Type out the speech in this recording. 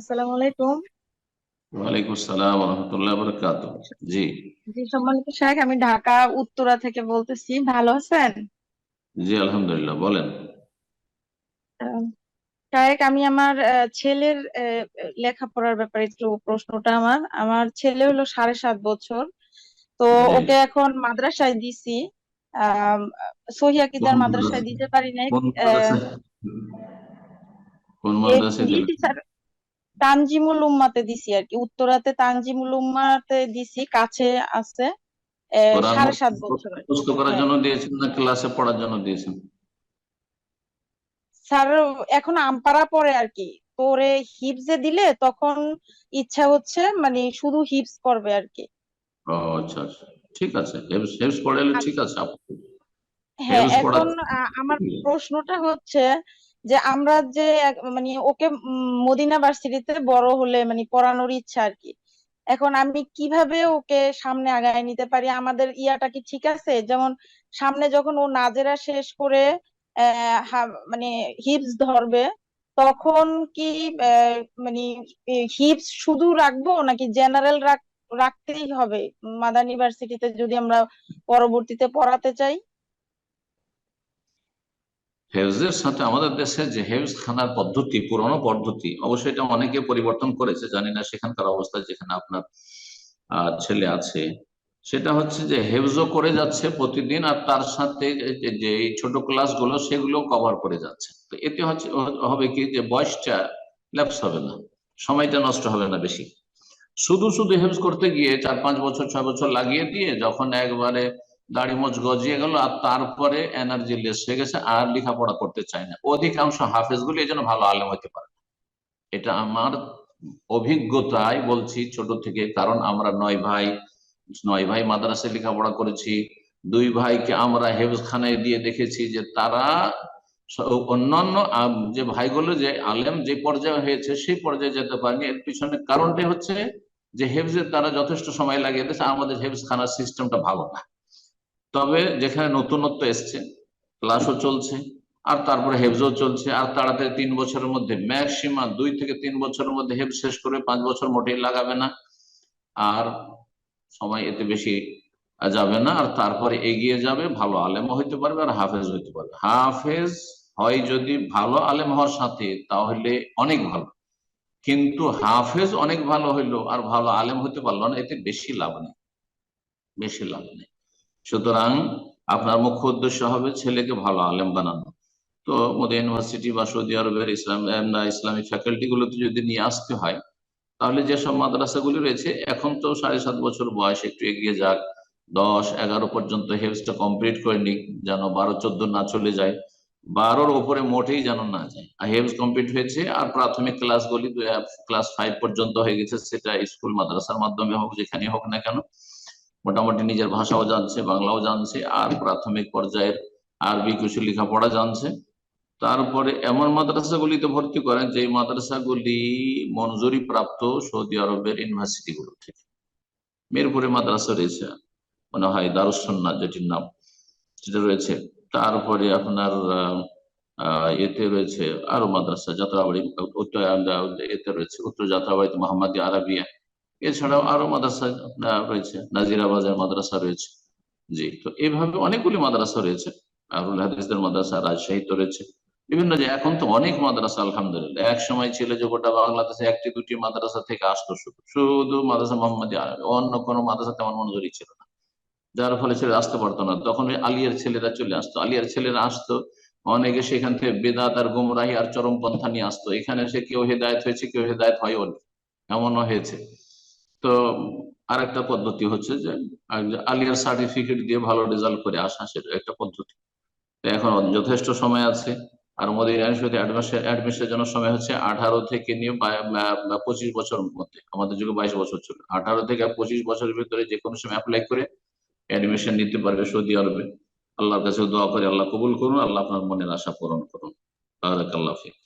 আসসালামু আলাইকুম। ওয়ালাইকুম আসসালাম রহমতুল্লাহ বরকাত জি। জি সম্মানিত শাহেখ আমি ঢাকা উত্তরা থেকে বলতেছি। ভালো আছেন? জি আলহামদুলিল্লাহ বলেন। আমি আমার ছেলের লেখাপড়ার ব্যাপারে একটু প্রশ্নটা আমার। আমার ছেলে হলো সাড়ে সাত বছর। তো ওকে এখন মাদ্রাসায় দিছি। আহ সহিয়াকিদার কোন মাদ্রাসায় দিতে পারি নাই। কোন মাদ্রাসায় তানজিমুল উম্মাতে দিছি আর কি। উত্তরাতে তানজিমুল উম্মাতে দিছি কাছে আছে সাড়ে সাত বছর মুখস্থ করার হ্যাঁ। জন্য দিয়েছেন না ক্লাসে পড়ার জন্য দিয়েছেন? স্যার এখন আমপাড়া পড়ে আর কি। তোরে হিপসে দিলে তখন ইচ্ছা হচ্ছে মানে শুধু হিপস করবে আর কি। ও আচ্ছা আচ্ছা। ঠিক আছে হেফজ পড়ালে ঠিক আছে হ্যাঁ এখন আমার প্রশ্নটা হচ্ছে যে আমরা যে মানে ওকে মদিনা ভার্সিটিতে বড় হলে মানে পড়ানোর ইচ্ছা আর কি। এখন আমি কীভাবে ওকে সামনে আগায় নিতে পারি? আমাদের ইয়াটা কি ঠিক আছে? যেমন সামনে যখন ও নাজেরা শেষ করে মানে হিপস ধরবে, তখন কি মানে হিপস শুধু রাখব নাকি জেনারেল রাখ, রাখতেই হবে? মাদানী ভার্সিটিতে যদি আমরা পরবর্তীতে পড়াতে চাই। হেফজের সাথে আমাদের দেশে যে হেফজ খানার পদ্ধতি, পুরনো পদ্ধতি, অবশ্যই এটা অনেকে পরিবর্তন করেছে, জানি না সেখানকার অবস্থা যেখানে আপনার ছেলে আছে। সেটা হচ্ছে যে হেফজও করে যাচ্ছে প্রতিদিন আর তার সাথে যে- ছোট ক্লাসগুলো সেগুলো কভার করে যাচ্ছে। তো এতে হচ্ছে, হবে কি যে বয়সটা ল্যাপস হবে না, সময়টা নষ্ট হবে না বেশি। শুধু শুধু হেফজ করতে গিয়ে চার পাঁচ বছর, ছয় বছর লাগিয়ে দিয়ে যখন একবারে দাড়ি মোচ গজিয়ে গেল আর তারপরে এনার্জি লেস হয়ে গেছে আর লেখাপড়া করতে চায় না। অধিকাংশ হাফেজ গুলি এই জন্য ভালো আলেম হতে পারে এটা আমার অভিজ্ঞতায় বলছি ছোট থেকে, কারণ আমরা নয় ভাই নয় ভাই মাদ্রাসায় লেখাপড়া করেছি। দুই ভাইকে আমরা হেফজ খানায় দিয়ে দেখেছি যে তারা অন্যান্য যে ভাইগুলো যে আলেম যে পর্যায়ে হয়েছে সেই পর্যায়ে যেতে পারেনি। এর পিছনে কারণটা হচ্ছে যে হেফজের তারা যথেষ্ট সময় লাগিয়ে দিয়েছে আমাদের হেফজ খানার সিস্টেমটা ভালো না। তবে যেখানে নতুনত্ব এসছে ক্লাসও চলছে, আর তারপরে হেফজও চলছে, আর তাড়াতাড়ি তিন বছরের মধ্যে ম্যাক্সিমাম দুই থেকে তিন বছরের মধ্যে হেফজ শেষ করে পাঁচ বছর মোটেই লাগাবে না, আর সময় এতে বেশি যাবে না, আর তারপরে এগিয়ে যাবে, ভালো আলেমও হইতে পারবে, আর হাফেজ হইতে পারবে। হাফেজ হয় যদি ভালো আলেম হওয়ার সাথে, তাহলে অনেক ভালো। কিন্তু হাফেজ অনেক ভালো হইল, আর ভালো আলেম হতে পারল না, এতে বেশি লাভ নেই। বেশি লাভ নেই। সুতরাং আপনার মুখ্য উদ্দেশ্য হবে ছেলেকে ভালো আলেম বানানো। তো মোদী ইউনিভার্সিটি বা সৌদি আরবের ইসলাম ইসলামিক ফ্যাকাল্টি গুলোতে যদি নিয়ে আসতে হয়, তাহলে যেসব মাদ্রাসাগুলি রয়েছে, এখন তো সাড়ে সাত বছর বয়স, একটু এগিয়ে যাক। দশ, এগারো পর্যন্ত হেলসটা কমপ্লিট করে নিক, যেন বারো, চোদ্দ না চলে যায়। বারোর উপরে মোটেই যেন না যায়। আর হেলস কমপ্লিট হয়েছে, আর প্রাথমিক ক্লাসগুলি ক্লাস ফাইভ পর্যন্ত হয়ে গেছে, সেটা স্কুল মাদ্রাসার মাধ্যমে হোক যেখানে হোক না কেন। মোটামুটি নিজের ভাষাও জানছে, বাংলাও জানছে, আর প্রাথমিক পর্যায়ের আরবি কিছু লেখাপড়া জানছে। তারপরে এমন মাদ্রাসাগুলিতে ভর্তি করেন যে মাদ্রাসাগুলি মঞ্জুরি প্রাপ্ত সৌদি আরবের ইউনিভার্সিটি গুলো থেকে। মিরপুরে মাদ্রাসা রয়েছে, মনে হয় দারুসন্না যেটির নাম, সেটা রয়েছে। তারপরে আপনার এতে রয়েছে আরও মাদ্রাসা, যাত্রাবাড়ি এতে রয়েছে উত্তর যাত্রাবাড়িতে মোহাম্মদ আরবিয়া এছাড়াও আরও মাদ্রাসা আপনার রয়েছে নাজিরাবাজার মাদ্রাসা রয়েছে। জি, তো এইভাবে অনেকগুলি মাদ্রাসা রয়েছে। আরুল হাদিসদের মাদ্রাসা রাজশাহীতে রয়েছে। বিভিন্ন যে এখন তো অনেক মাদ্রাসা, আলহামদুলিল্লাহ। এক সময় ছিল যে গোটা বাংলাদেশে একটি, দুটি মাদ্রাসা থেকে আসতো শুধু। শুধু মাদ্রাসা মোহাম্মদ অন্য কোনো মাদ্রাসা তেমন মনোজরি ছিল না। যার ফলে ছেলে আসতে পারতো না। তখন ওই আলিয়ার ছেলেরা চলে আসতো। আলিয়ার ছেলেরা আসতো, অনেকে সেখান থেকে বেদাত আর গুমরাহি আর চরমপন্থা নিয়ে আসতো। এখানে সে কেউ হেদায়ত হয়েছে, কেউ হেদায়ত হয়ও নি। এমনও হয়েছে। তো আরেকটা পদ্ধতি হচ্ছে যে আলিয়ার সার্টিফিকেট দিয়ে ভালো রেজাল্ট করে আসা, সেটা একটা পদ্ধতি। এখন যথেষ্ট সময় আছে, আর মোদী ইউনিভার্সিটি অ্যাডমিশনের জন্য সময় হচ্ছে আঠারো থেকে নিয়ে পঁচিশ বছরের মধ্যে। আমাদের যুগে বাইশ বছর ছিল। আঠারো থেকে পঁচিশ বছরের ভিতরে যে কোনো সময় অ্যাপ্লাই করে অ্যাডমিশন নিতে পারবে সৌদি আরবে। আল্লাহর কাছে দোয়া করে, আল্লাহ কবুল করুন, আল্লাহ আপনার মনের আশা পূরণ করুন। বারাকাল্লাহ ফিক।